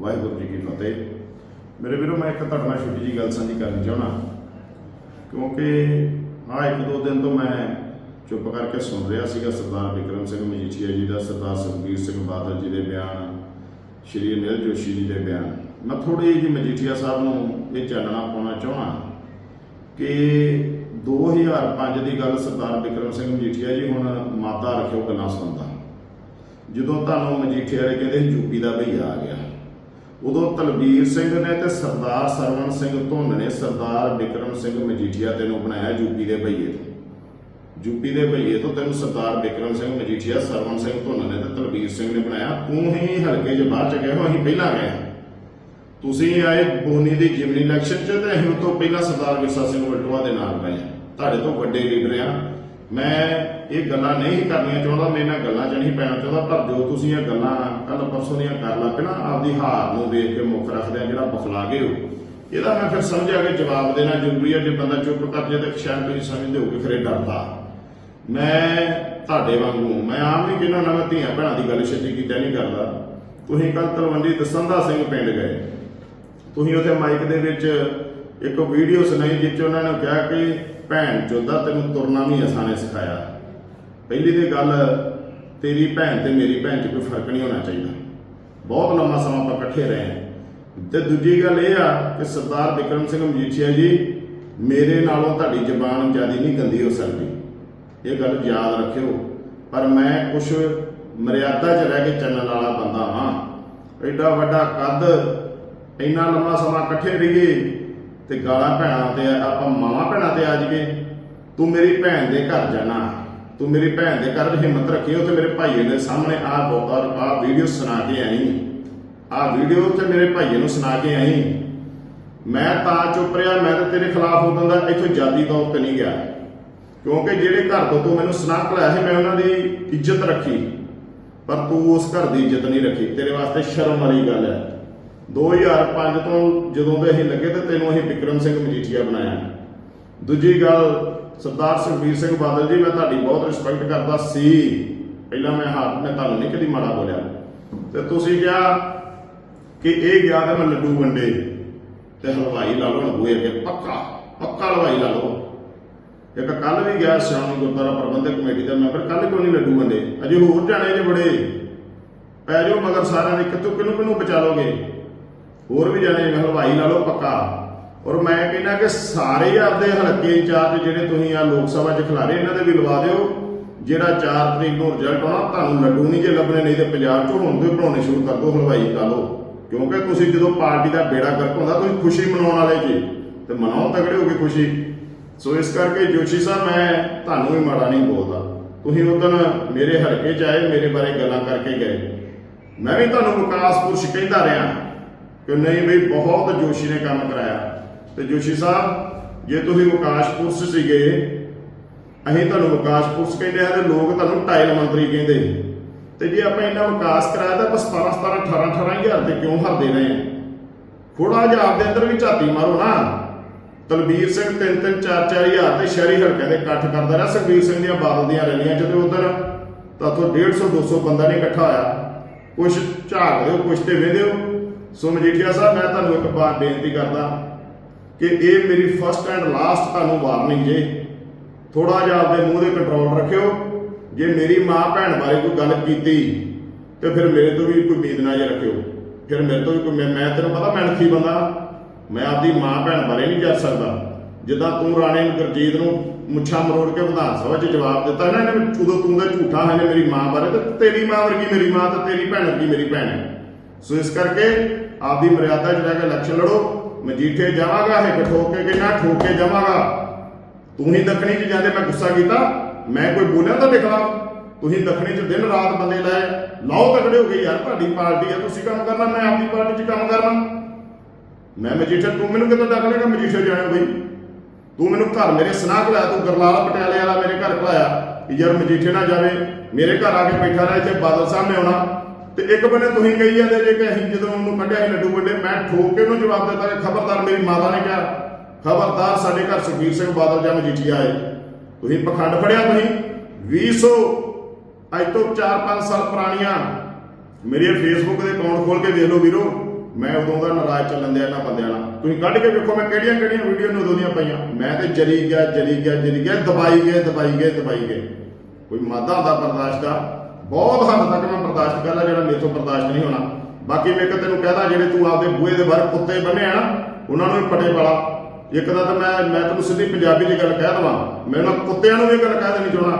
ਵਾਹਿਗੁਰੂ ਜੀ ਕੀ ਫਤਿਹ। ਮੇਰੇ ਵੀਰੋ, ਮੈਂ ਇੱਕ ਤੁਹਾਡੇ ਨਾਲ ਛੋਟੀ ਜੀ ਗੱਲ ਸਾਂਝੀ ਕਰਨੀ ਚਾਹਣਾ ਕਿਉਂਕਿ ਆ ਇੱਕ ਦੋ ਦਿਨ ਤੋਂ ਮੈਂ ਚੁੱਪ ਕਰਕੇ ਸੁਣ ਰਿਹਾ ਸੀਗਾ ਸਰਦਾਰ ਵਿਕਰਮ ਸਿੰਘ ਮਜੀਠੀਆ ਜੀ ਦਾ, ਸਰਦਾਰ ਸੁਖਬੀਰ ਸਿੰਘ ਬਾਦਲ ਜੀ ਦੇ ਬਿਆਨ, ਸ਼੍ਰੀ ਅਨਿਲ ਜੋਸ਼ੀ ਜੀ ਦੇ ਬਿਆਨ। ਮੈਂ ਥੋੜੀ ਜਿਹੀ ਮਜੀਠੀਆ ਸਾਹਿਬ ਨੂੰ ਇਹ ਚਾਨਣਾ ਪਾਉਣਾ ਚਾਹਣਾ ਕਿ 2005 ਦੀ ਗੱਲ ਸਰਦਾਰ ਵਿਕਰਮ ਸਿੰਘ ਮਜੀਠੀਆ ਜੀ ਹੁਣ ਮਾਤਾ ਰੱਖਿਓ ਗੱਲਾਂ ਸੁਣਦਾ। ਜਦੋਂ ਤੁਹਾਨੂੰ ਮਜੀਠੀਆ ਵਾਲੇ ਕਹਿੰਦੇ ਯੂਪੀ ਦਾ ਭਈਆ ਆ ਗਿਆ। ਉਦੋਂ ਤਲਬੀਰ ਸਿੰਘ ਨੇ ਤੇ ਸਰਦਾਰ ਸਰਵਨ ਸਿੰਘ ਧੁੰਨ ਨੇ ਸਰਦਾਰ ਵਿਕਰਮ ਸਿੰਘ ਮਜੀਠੀਆ ਤੈਨੂੰ ਬਣਾਇਆ ਯੂਪੀ ਦੇ ਭਈਏ ਤੋਂ। ਯੂਪੀ ਦੇ ਭਈਏ ਤੋਂ ਤੈਨੂੰ ਸਰਦਾਰ ਵਿਕਰਮ ਸਿੰਘ ਮਜੀਠੀਆ ਸਰਵਨ ਸਿੰਘ ਧੁੰਨ ਨੇ ਤੇ ਤਲਬੀਰ ਸਿੰਘ ਨੇ ਬਣਾਇਆ। ਤੂੰ ਹੀ ਹਲਕੇ 'ਚ ਬਾਅਦ ਚ ਗਏ ਹੋ, ਅਸੀਂ ਪਹਿਲਾਂ ਗਏ ਤੁਸੀਂ ਆਏ ਬੋਨੀ ਦੀ ਜਿਮਨੀ ਇਲੈਕਸ਼ਨ 'ਚ ਤੇ ਅਸੀਂ ਉਹ ਤੋਂ ਪਹਿਲਾਂ ਸਰਦਾਰ ਵਿਰਸਾ ਸਿੰਘ ਵਲਟੋਆ ਦੇ ਨਾਲ ਗਏ ਹਾਂ। ਤੁਹਾਡੇ ਤੋਂ ਵੱਡੇ ਲੀਡਰ ਆ ਮੈਂ ਇਹ ਗੱਲਾਂ ਨਹੀਂ ਕਰਨੀਆਂ ਚਾਹੁੰਦਾ ਮੈਂ ਇਹਨਾਂ ਗੱਲਾਂ 'ਚ ਨਹੀਂ ਪੈਣਾ ਚਾਹੁੰਦਾ, ਪਰ ਜੋ ਤੁਸੀਂ ਇਹ ਗੱਲਾਂ ਕੱਲ ਪਰਸੋਂ ਦੀਆਂ ਕਰ ਲੱਗੇ ਨਾ, ਆਪਦੀ ਹਾਰ ਨੂੰ ਦੇਖ ਕੇ ਮੁੱਖ ਰੱਖਦੇ ਆ ਜਿਹੜਾ ਬਖਲਾ ਗਏ ਹੋ। ਇਹਦਾ ਮੈਂ ਫਿਰ ਸਮਝਿਆ ਕਿ ਜਵਾਬ ਦੇਣਾ ਜ਼ਰੂਰੀ ਹੈ ਜੇ ਬੰਦਾ ਚੁੱਪ ਕਰ ਜੇ ਤਾਂ ਸ਼ਾਇਦ ਤੁਸੀਂ ਸਮਝਦੇ ਹੋ ਕਿ ਫਿਰ ਇਹ ਡਰਦਾ। ਮੈਂ ਤੁਹਾਡੇ ਵਾਂਗੂ, ਮੈਂ ਆਮ ਨਹੀਂ ਕਿਹਨਾਂ ਨਾਲ ਮੈਂ ਧੀਆਂ ਭੈਣਾਂ ਦੀ ਗੱਲ ਛੇਤੀ ਕੀਤਾ ਨਹੀਂ ਕਰਦਾ। ਤੁਸੀਂ ਕੱਲ ਤਲਵੰਡੀ ਦਸੰਦਾ ਸਿੰਘ ਪਿੰਡ ਗਏ। ਤੁਸੀਂ ਉੱਥੇ ਮਾਈਕ ਦੇ ਵਿੱਚ ਇੱਕ ਵੀਡੀਓ ਸੁਣਾਈ ਜਿਸ 'ਚ ਉਹਨਾਂ ਨੇ ਕਿਹਾ ਕਿ ਭੈਣ ਚੋਦਾ ਤੈਨੂੰ ਤੁਰਨਾ ਵੀ ਅਸਾਂ ਨੇ ਸਿਖਾਇਆ। ਪਹਿਲੀ ਤੇ ਗੱਲ, ਤੇਰੀ ਭੈਣ ਤੇ ਮੇਰੀ ਭੈਣ 'ਚ ਕੋਈ ਫ਼ਰਕ ਨਹੀਂ ਹੋਣਾ ਚਾਹੀਦਾ। ਬਹੁਤ ਲੰਮਾ ਸਮਾਂ ਆਪਾਂ ਇਕੱਠੇ ਰਹੇ ਹਾਂ। ਤੇ ਦੂਜੀ ਗੱਲ ਇਹ ਆ ਕਿ ਸਰਦਾਰ ਵਿਕਰਮ ਸਿੰਘ ਮਜੀਠੀਆ ਜੀ, ਮੇਰੇ ਨਾਲੋਂ ਤੁਹਾਡੀ ਜ਼ਬਾਨ ਜ਼ਿਆਦਾ ਨਹੀਂ ਗੰਦੀ ਹੋ ਸਕਦੀ। ਇਹ ਗੱਲ ਯਾਦ ਰੱਖਿਓ। ਪਰ ਮੈਂ ਕੁਝ ਮਰਿਆਦਾ 'ਚ ਰਹਿ ਕੇ ਚੱਲਣ ਵਾਲਾ ਬੰਦਾ ਹਾਂ। ਐਡਾ ਵੱਡਾ ਕੱਦ, ਇੰਨਾ ਲੰਮਾ ਸਮਾਂ ਇਕੱਠੇ ਰਹੀਏ ਤੇ ਗਾਲਾਂ ਭੈਣਾਂ ਤੇ ਆਪਾਂ ਮਾਵਾਂ ਭੈਣਾਂ ਤੇ ਆ ਜਾਈਏ। ਤੂੰ ਮੇਰੀ ਭੈਣ ਦੇ ਘਰ ਜਾਣਾ। ਤੂੰ ਮੇਰੀ ਭੈਣ ਦੇ ਘਰ ਹਿੰਮਤ ਰੱਖੀ, ਉੱਥੇ ਮੇਰੇ ਭਾਈਏ ਦੇ ਸਾਹਮਣੇ ਆ ਔਰ ਆ ਵੀਡੀਓ ਸੁਣਾ ਕੇ ਆਈ। ਆ ਵੀਡੀਓ ਤੇ ਮੇਰੇ ਭਾਈਏ ਨੂੰ ਸੁਣਾ ਕੇ ਆਈ। ਮੈਂ ਤਾਂ ਚੁੱਪ ਰਿਹਾ, ਮੈਂ ਤਾਂ ਤੇਰੇ ਖਿਲਾਫ ਉਦੋਂ ਦਾ ਇੱਥੋਂ ਜਾਤੀ ਤੌਰ ਤੇ ਨਹੀਂ ਗਿਆ। ਕਿਉਂਕਿ ਜਿਹੜੇ ਘਰ ਤੋਂ ਤੂੰ ਮੈਨੂੰ ਸੁਣਾ ਕਲਾਇਆ ਸੀ, ਮੈਂ ਉਹਨਾਂ ਦੀ ਇੱਜ਼ਤ ਰੱਖੀ। ਪਰ ਤੂੰ ਉਸ ਘਰ ਦੀ ਇੱਜ਼ਤ ਨਹੀਂ ਰੱਖੀ। ਤੇਰੇ ਵਾਸਤੇ ਸ਼ਰਮ ਵਾਲੀ ਗੱਲ ਹੈ। 2005 ਤੋਂ ਜਦੋਂ ਦੇ ਅਸੀਂ ਲੱਗੇ ਤੇ ਤੈਨੂੰ ਅਸੀਂ ਵਿਕਰਮ ਸਿੰਘ ਮਜੀਠੀਆ ਬਣਾਇਆ। ਦੂਜੀ ਗੱਲ, ਸਰਦਾਰ ਸੁਖਬੀਰ ਸਿੰਘ ਬਾਦਲ ਜੀ, ਮੈਂ ਤੁਹਾਡੀ ਬਹੁਤ ਰਿਸਪੈਕਟ ਕਰਦਾ ਸੀ। ਪਹਿਲਾਂ ਮੈਂ ਹੱਥ ਮੈਂ ਤੁਹਾਨੂੰ ਨਹੀਂ ਕਦੀ ਮਾੜਾ ਬੋਲਿਆ। ਤੇ ਤੁਸੀਂ ਕਿਹਾ ਕਿ ਇਹ ਗਿਆ ਤੇ ਮੈਂ ਲੱਡੂ ਵੰਡੇ ਤੇ ਹਲਵਾਈ ਲਾ ਲਓ ਬੂਏ ਅੱਗੇ, ਪੱਕਾ ਪੱਕਾ ਹਲਵਾਈ ਲਾ ਲਓ। ਇੱਕ ਕੱਲ ਵੀ ਗਿਆ ਸ਼੍ਰੋਮਣੀ ਗੁਰਦੁਆਰਾ ਪ੍ਰਬੰਧਕ ਕਮੇਟੀ ਦਾ ਮੈਂਬਰ ਕੱਲ ਕਿਉਂ ਨਹੀਂ ਲੱਡੂ ਵੰਡੇ? ਅਜੇ ਹੋਰ ਜਾਣੇ ਜੇ ਬੜੇ। ਪੈ ਜਾਓ, ਮਗਰ ਸਾਰਿਆਂ ਦੇ ਕਿਤੋਂ ਕਿਨੂੰ ਕਿਨੂੰ ਬਚਾ ਲੋਗੇ? ਹੋਰ ਵੀ ਜਾਣੇ ਹਲਵਾਈ ਲਾ ਲਓ, ਪੱਕਾ। ਔਰ ਮੈਂ ਕਹਿੰਦਾ ਕਿ ਸਾਰੇ ਆਪਦੇ ਹਲਕੇ ਇੰਚਾਰਜ ਜਿਹੜੇ ਤੁਸੀਂ ਆ ਲੋਕ ਸਭਾ 'ਚ ਖਿਲਾਰੇ, ਇਹਨਾਂ ਦੇ ਵੀ ਲਵਾ ਦਿਓ। ਜਿਹੜਾ 4 ਤਰੀਕ ਨੂੰ ਰਿਜ਼ਲਟ ਆਉਣਾ, ਤੁਹਾਨੂੰ ਲੱਡੂ ਨਹੀਂ ਜੇ ਲੱਭਣੇ, ਨਹੀਂ ਤੇ ਪੰਜਾਬ 'ਚ ਹੁਣ ਤੋਂ ਬਣਾਉਣੇ ਸ਼ੁਰੂ ਕਰ ਦਿਓ, ਹਲਵਾਈ ਲਾ ਲਓ। ਕਿਉਂਕਿ ਤੁਸੀਂ ਜਦੋਂ ਪਾਰਟੀ ਦਾ ਬੇੜਾ ਗਰਕ ਹੁੰਦਾ, ਤੁਸੀਂ ਖੁਸ਼ੀ ਮਨਾਉਣ ਵਾਲੇ ਜੀ, ਤੇ ਮਨਾਓ ਤਗੜੇ ਹੋ ਕੇ ਖੁਸ਼ੀ। ਸੋ ਇਸ ਕਰਕੇ ਜੋਸ਼ੀ ਸਾਹਿਬ, ਮੈਂ ਤੁਹਾਨੂੰ ਵੀ ਮਾੜਾ ਨਹੀਂ ਬੋਲਦਾ। ਤੁਸੀਂ ਉਦੋਂ ਮੇਰੇ ਹਲਕੇ 'ਚ ਆਏ, ਮੇਰੇ ਬਾਰੇ ਗੱਲਾਂ ਕਰਕੇ ਗਏ। ਮੈਂ ਵੀ ਤੁਹਾਨੂੰ ਵਿਕਾਸ ਪੁਰਸ਼ ਕਹਿੰਦਾ ਰਿਹਾ। ਕਿ ਨਹੀਂ ਬਈ, ਬਹੁਤ ਜੋਸ਼ੀ ਨੇ ਕੰਮ ਕਰਾਇਆ। ਤੇ ਜੋਸ਼ੀ ਸਾਹਿਬ, ਜੇ ਤੁਸੀਂ ਵਿਕਾਸ ਪੁਰਸ਼ ਸੀਗੇ, ਅਸੀਂ ਤੁਹਾਨੂੰ ਵਿਕਾਸ ਪੁਰਸ਼ ਕਹਿੰਦੇ ਆ ਤੇ ਲੋਕ ਤੁਹਾਨੂੰ ਟਾਇਲ ਮੰਤਰੀ ਕਹਿੰਦੇ ਤੇ ਜੇ ਆਪਾਂ ਇੰਨਾ ਵਿਕਾਸ ਕਰਾਇਆ ਤਾਂ ਬਸ 17 17 18 18000 ਤੇ ਕਿਉਂ ਹਰਦੇ ਰਹੇ ਆ? ਥੋੜਾ ਜਿਹਾ ਆਪਦੇ ਅੰਦਰ ਵੀ ਝਾਤੀ ਮਾਰੋ ਨਾ। ਤਲਬੀਰ ਸਿੰਘ 3 3 4 4000 ਤੇ ਸ਼ਹਿਰੀ ਹਲਕਿਆਂ ਦੇ ਇਕੱਠ ਕਰਦਾ ਰਿਹਾ। ਸੁਖਬੀਰ ਸਿੰਘ ਦੀਆਂ ਬਾਦਲ ਦੀਆਂ ਰੈਲੀਆਂ ਜਦੋਂ ਉਧਰ ਤਾਂ ਤੋਂ 150 200 ਬੰਦਾ ਨਹੀਂ ਇਕੱਠਾ ਹੋਇਆ। ਕੁਛ ਝਾਕਦੇ ਹੋ ਕੁਛ ਤੇ ਵੇਂਦੇ ਹੋ। ਸੋ ਮਜੀਠੀਆ ਸਾਹਿਬ, ਮੈਂ ਤੁਹਾਨੂੰ ਇੱਕ ਬਾਤ ਬੇਨਤੀ ਕਰਦਾ ਕਿ ਇਹ ਮੇਰੀ ਫਸਟ ਐਂਡ ਲਾਸਟ ਤੁਹਾਨੂੰ ਵਾਰਨਿੰਗ ਜੇ। ਥੋੜਾ ਜਿਹਾ ਆਪਦੇ ਮੂੰਹ ਦੇ ਕੰਟਰੋਲ ਰੱਖਿਓ। ਜੇ ਮੇਰੀ ਮਾਂ ਭੈਣ ਬਾਰੇ ਕੋਈ ਗੱਲ ਕੀਤੀ, ਤੇ ਫਿਰ ਮੇਰੇ ਤੋਂ ਵੀ ਕੋਈ ਉਮੀਦ ਨਾ ਜੇ ਰੱਖਿਓ। ਫਿਰ ਮੇਰੇ ਤੋਂ ਵੀ ਕੋਈ ਮੈਂ ਤੈਨੂੰ ਪਤਾ ਮੈਂ ਅਣਖੀ ਬੰਦਾ। ਮੈਂ ਆਪਦੀ ਮਾਂ ਭੈਣ ਬਾਰੇ ਨਹੀਂ ਕਰ ਸਕਦਾ। ਜਿੱਦਾਂ ਤੂੰ ਰਾਣੇ ਨੂੰ ਗੁਰਜੀਤ ਨੂੰ ਮੁੱਛਾਂ ਮਰੋੜ ਕੇ ਵਿਧਾਨ ਸਭਾ 'ਚ ਜਵਾਬ ਦਿੱਤਾ ਨਾ, ਇਹਨੇ ਉਦੋਂ ਤੂੰ ਦਾ ਝੂਠਾ ਹੈ ਮੇਰੀ ਮਾਂ ਬਾਰੇ, ਤੇ ਤੇਰੀ ਮਾਂ ਵਰਗੀ ਮੇਰੀ ਮਾਂ, ਤੇ ਤੇਰੀ ਭੈਣ ਵਰਗੀ ਮੇਰੀ ਭੈਣ ਹੈ। ਸੋ ਇਸ ਕਰਕੇ ਆਪਦੀ ਮਰਿਆਦਾ 'ਚ ਰਹਿ ਕੇ ਇਲੈਕਸ਼ਨ ਲੜੋ, ਮਜੀਠੇ ਜਾਵਾਂਗਾ ਇਹ ਠੋਕ ਕੇ ਕਿੰਨਾ ਠੋਕ ਕੇ ਜਾਵਾਂਗਾ। ਤੂੰ ਹੀ ਦੱਖਣੀ 'ਚ ਜਾਂਦੇ, ਮੈਂ ਗੁੱਸਾ ਕੀਤਾ, ਮੈਂ ਕੋਈ ਬੋਲਿਆ ਤੁਹਾਡੇ ਖਿਲਾਫ ਤੁਸੀਂ ਦੱਖਣੀ 'ਚ ਦਿਨ ਰਾਤ ਬੰਦੇ ਲਾਏ ਲਾਓ ਤਗੜੇ ਹੋ ਗਏ ਯਾਰ ਤੁਹਾਡੀ ਪਾਰਟੀ ਆ, ਤੁਸੀਂ ਕੰਮ ਕਰਨਾ, ਮੈਂ ਆਪਦੀ ਪਾਰਟੀ 'ਚ ਕੰਮ ਕਰਨਾ। ਮੈਂ ਮਜੀਠਾ, ਤੂੰ ਮੈਨੂੰ ਕਿੱਦਾਂ ਡੱਕ ਲੇਗਾ ਮਜੀਠਾ ਜਾਣਾ ਬਈ? ਤੂੰ ਮੈਨੂੰ ਘਰ ਮੇਰੇ ਸਨਾਹ ਘਲਾਇਆ ਤੂੰ ਗਰਲਾਲ ਪਟਿਆਲੇ ਵਾਲਾ ਮੇਰੇ ਘਰ ਘਲਾਇਆ ਕਿ ਯਾਰ ਮਜੀਠੇ ਨਾ ਜਾਵੇ, ਮੇਰੇ ਘਰ ਆ ਕੇ ਬੈਠਾ ਰਿਹਾ, ਇੱਥੇ ਬਾਦਲ ਸਾਹਿਬ ਨੇ ਆਉਣਾ। ਤੇ ਇੱਕ ਬੰਨੇ ਤੁਸੀਂ ਕਹੀ ਜਾਂਦੇ ਜੇ ਕਿ ਅਸੀਂ ਜਦੋਂ ਉਹਨੂੰ ਕੱਢਿਆ ਸੀ ਲੱਡੂ ਵੱਡੇ, ਮੈਂ ਠੋਕ ਕੇ ਉਹਨੂੰ ਜਵਾਬ ਦਿੱਤਾ ਕਿ ਖਬਰਦਾਰ ਮੇਰੀ ਮਾਤਾ ਨੇ ਕਿਹਾ, ਖਬਰਦਾਰ ਸਾਡੇ ਘਰ ਸੁਖਬੀਰ ਸਿੰਘ ਬਾਦਲ ਜਾਂ ਮਜੀਠੀਆ ਆਏ। ਤੁਸੀਂ ਪਖੰਡ ਫੜਿਆ ਤੁਸੀਂ? 200 ਅੱਜ ਤੋਂ 4-5 ਸਾਲ ਪੁਰਾਣੀਆਂ। ਮੇਰੇ ਫੇਸਬੁੱਕ ਦੇ ਅਕਾਊਂਟ ਖੋਲ ਕੇ ਵੇਖ ਲਓ ਵੀਰੋ, ਮੈਂ ਉਦੋਂ ਦਾ ਨਾਰਾਜ਼ ਚੱਲਣ ਦਿਆ ਇਹਨਾਂ ਬੰਦਿਆਂ ਨਾਲ। ਤੁਸੀਂ ਕੱਢ ਕੇ ਵੇਖੋ ਮੈਂ ਕਿਹੜੀਆਂ ਕਿਹੜੀਆਂ ਵੀਡੀਓ ਨੇ ਉਦੋਂ ਦੀਆਂ ਪਈਆਂ। ਮੈਂ ਤੇ ਜਰੀ ਗਿਆ ਜਰੀ ਗਿਆ ਜਰੀ ਗਿਆ, ਦਬਾਈ ਗਏ ਦਬਾਈ ਗਏ ਦਬਾਈ ਗਏ। ਕੋਈ ਮਾਦਾ ਹੁੰਦਾ ਬਰਦਾਸ਼ਤ ਦਾ ਬਹੁਤ ਹੱਦ ਤੱਕ ਮੈਂ ਬਰਦਾਸ਼ਤ ਕਰ ਲਿਆ ਜਿਹੜਾ ਤੋਂ ਬਰਦਾਸ਼ਤ ਨਹੀਂ ਹੋਣਾ। ਬਾਕੀ ਮੈਂ ਇੱਕ ਤੈਨੂੰ ਕਹਦਾ ਜਿਹੜੇ ਤੂੰ ਆਪਦੇ ਬੂਹੇ ਦੇ ਬਾਹਰ ਕੁੱਤੇ ਬੰਨੇ ਆ ਨਾ, ਉਹਨਾਂ ਨੂੰ ਵੀ ਪਟੇ ਵਾਲਾ ਇੱਕ ਦਾ ਤਾਂ ਮੈਂ ਮੈਂ ਤੈਨੂੰ ਸਿੱਧੀ ਪੰਜਾਬੀ 'ਚ ਗੱਲ ਕਹਿ ਦਵਾਂ। ਮੈਂ ਉਹਨਾਂ ਕੁੱਤਿਆਂ ਨੂੰ ਵੀ ਗੱਲ ਕਹਿ ਦੇਣੀ ਚਾਹਣਾ